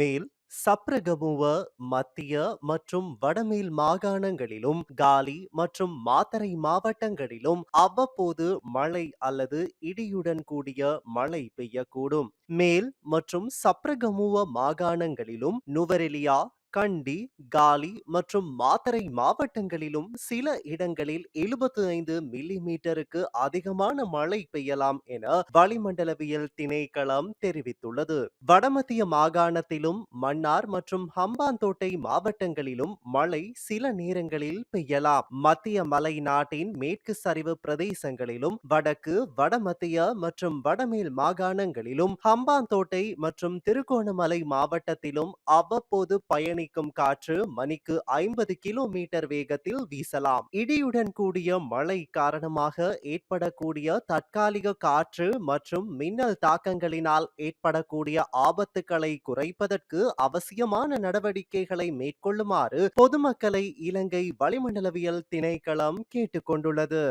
மேல் சப்ரகமுவ மத்திய மற்றும் வடமேல் மாகாணங்களிலும் காலி மற்றும் மாத்தரை மாவட்டங்களிலும் அவ்வப்போது மழை அல்லது இடியுடன் கூடிய மழை பெய்யக்கூடும். மேல் மற்றும் சப்ரகமுவ மாகாணங்களிலும் நுவரெலியா கண்டி காலி மற்றும் மாத்தறை மாவட்டங்களிலும் சில இடங்களில் 75 மில்லி மீட்டருக்கு அதிகமான மழை பெய்யலாம் என வளிமண்டலவியல் திணைக்களம் தெரிவித்துள்ளது. வடமத்திய மாகாணத்திலும் மன்னார் மற்றும் ஹம்பாந்தோட்டை மாவட்டங்களிலும் மழை சில நேரங்களில் பெய்யலாம். மத்திய மலை நாட்டின் மேற்கு சரிவு பிரதேசங்களிலும் வடக்கு வடமத்திய மற்றும் வடமேல் மாகாணங்களிலும் ஹம்பாந்தோட்டை மற்றும் திருகோணமலை மாவட்டத்திலும் அவ்வப்போது பயணிக்கும் காற்று மணிக்கு ஐம்பது கிலோமீட்டர் வேகத்தில் வீசலாம். இடியுடன் கூடிய மழை காரணமாக ஏற்படக்கூடிய தற்காலிக காற்று மற்றும் மின்னல் தாக்கங்களினால் ஏற்படக்கூடிய ஆபத்துக்களை குறைப்பதற்கு அவசியமான நடவடிக்கைகளை மேற்கொள்ளுமாறு பொதுமக்களை இலங்கை வளிமண்டலவியல் திணைக்களம் கேட்டுக்கொண்டுள்ளது.